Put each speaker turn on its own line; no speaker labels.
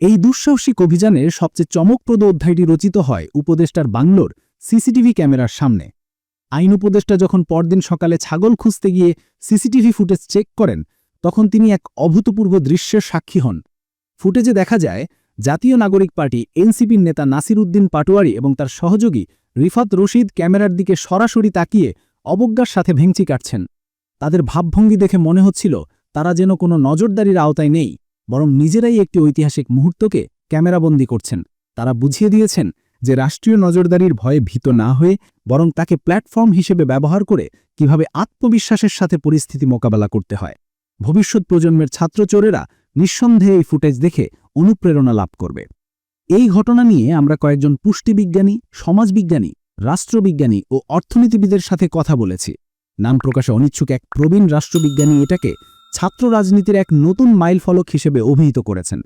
এই দুঃসাহসিক অভিযানের সবচেয়ে চমকপ্রদ অধ্যায়টি রচিত হয় উপদেষ্টার বাংলোর সিসিটিভি ক্যামেরার সামনে। আইন উপদেষ্টা যখন পরদিন সকালে ছাগল খুঁজতে গিয়ে সিসিটিভি ফুটেজ চেক করেন, তখন তিনি এক অভূতপূর্ব দৃশ্যের সাক্ষী হন। ফুটেজে দেখা যায়, জাতীয় নাগরিক পার্টি এনসিপির নেতা নাসির উদ্দিন পাটোয়ারি এবং তার সহযোগী রিফাত রশিদ ক্যামেরার দিকে সরাসরি তাকিয়ে অবজ্ঞার সাথে ভেঙচি কাটছেন। তাদের ভাবভঙ্গি দেখে মনে হচ্ছিল, তারা যেন কোনো নজরদারির আওতায় নেই। বরং নিজেরাই একটি ঐতিহাসিক মুহূর্তকে ক্যামেরাবন্দি করছেন। তারা বুঝিয়ে দিয়েছেন যে রাষ্ট্রীয় নজরদারির ভয়ে ভীত না হয়ে বরং তাকে প্ল্যাটফর্ম হিসেবে ব্যবহার করে কীভাবে আত্মবিশ্বাসের সাথে পরিস্থিতি মোকাবেলা করতে হয়। ভবিষ্যৎ প্রজন্মের ছাত্রচোরেরা নিঃসন্দেহে এই ফুটেজ দেখে অনুপ্রেরণা লাভ করবে। এই ঘটনা নিয়ে আমরা কয়েকজন পুষ্টিবিজ্ঞানী, সমাজবিজ্ঞানী, রাষ্ট্রবিজ্ঞানী ও অর্থনীতিবিদের সাথে কথা বলেছি। নাম প্রকাশে অনিচ্ছুক এক প্রবীণ রাষ্ট্রবিজ্ঞানী এটাকে ছাত্র রাজনীতির এক নতুন মাইলফলক হিসেবে অভিহিত করেছেন।